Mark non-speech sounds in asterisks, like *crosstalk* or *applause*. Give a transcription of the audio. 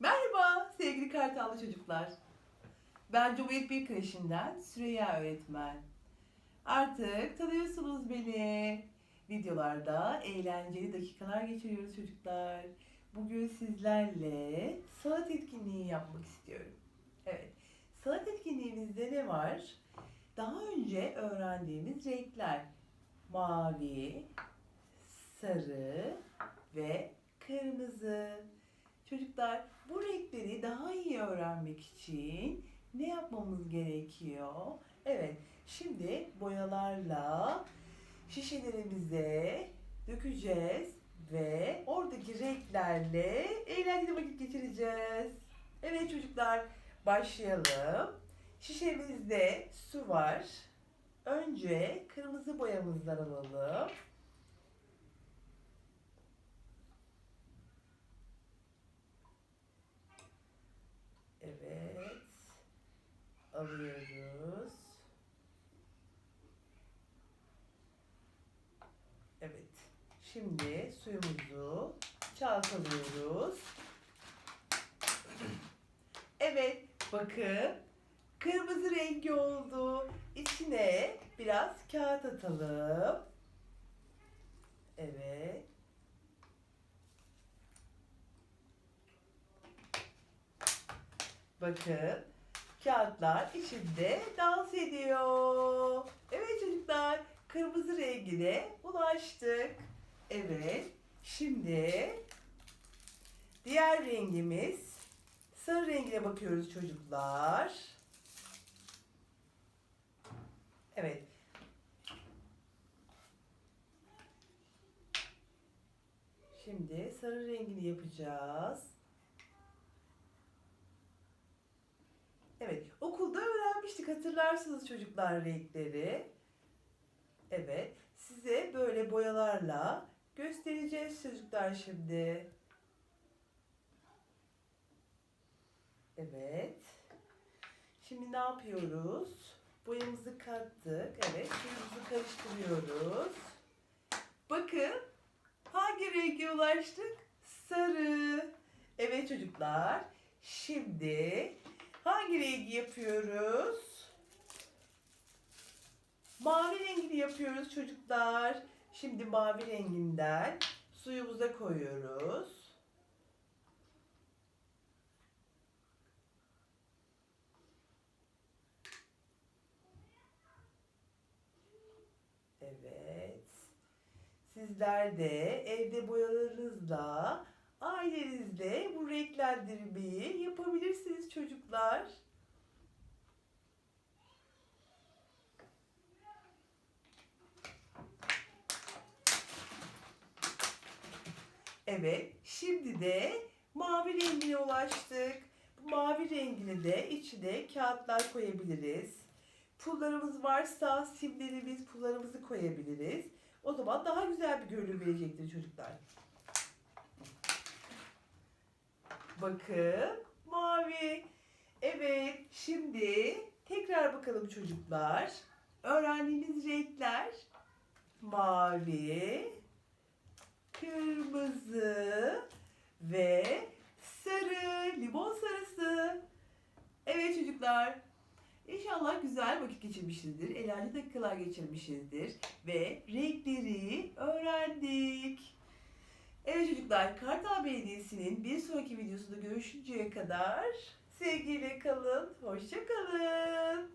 Merhaba sevgili Kartallı çocuklar. Ben Cumhuriyet Bir Kreşi'nden Süreyya öğretmen. Artık tanıyorsunuz beni. Videolarda eğlenceli dakikalar geçiriyoruz çocuklar. Bugün sizlerle sanat etkinliği yapmak istiyorum. Evet, sanat etkinliğimizde ne var? Daha önce öğrendiğimiz renkler. Mavi, sarı ve kırmızı. Çocuklar bu renkleri daha iyi öğrenmek için ne yapmamız gerekiyor? Evet, şimdi boyalarla şişelerimize dökeceğiz ve oradaki renklerle eğlenceli vakit geçireceğiz. Evet çocuklar, başlayalım. Şişemizde su var. Önce kırmızı boyamızdan alalım. Evet. Alıyoruz. Evet. Şimdi suyumuzu çalkalıyoruz. *clears throat* Evet. Bakın. Kırmızı rengi oldu. İçine biraz kağıt atalım. Evet. Bakın kağıtlar içinde dans ediyor. Evet çocuklar kırmızı rengine ulaştık. Evet şimdi diğer rengimiz sarı rengine bakıyoruz çocuklar. Evet. Şimdi sarı rengini yapacağız. Evet, okulda öğrenmiştik hatırlarsınız çocuklar renkleri. Evet, size böyle boyalarla göstereceğiz çocuklar şimdi. Evet. Şimdi ne yapıyoruz? Boyamızı kattık. Evet, suyumuzu karıştırıyoruz. Bakın, hangi renge ulaştık? Sarı. Evet çocuklar, şimdi Hangi rengi yapıyoruz? Mavi rengini yapıyoruz çocuklar. Şimdi mavi renginden suyumuza koyuyoruz. Evet. Sizler de evde boyalarınızla ailenizle bu renklendirmeyi yapabilirsiniz çocuklar. Evet, şimdi de mavi rengine ulaştık. Bu mavi rengini de içine kağıtlar koyabiliriz. Pullarımız varsa simlerimiz, pullarımızı koyabiliriz. O zaman daha güzel bir görünüm verecektir çocuklar. Bakın mavi. Evet şimdi tekrar bakalım çocuklar. Öğrendiğimiz renkler mavi, kırmızı ve sarı, limon sarısı. Evet çocuklar. İnşallah güzel vakit geçirmişizdir. Eğlenceli dakikalar geçirmişizdir. Ve renkleri öğrendik. Evet çocuklar, Kartal Belediyesi'nin bir sonraki videosunda görüşünceye kadar sevgiyle kalın, hoşça kalın.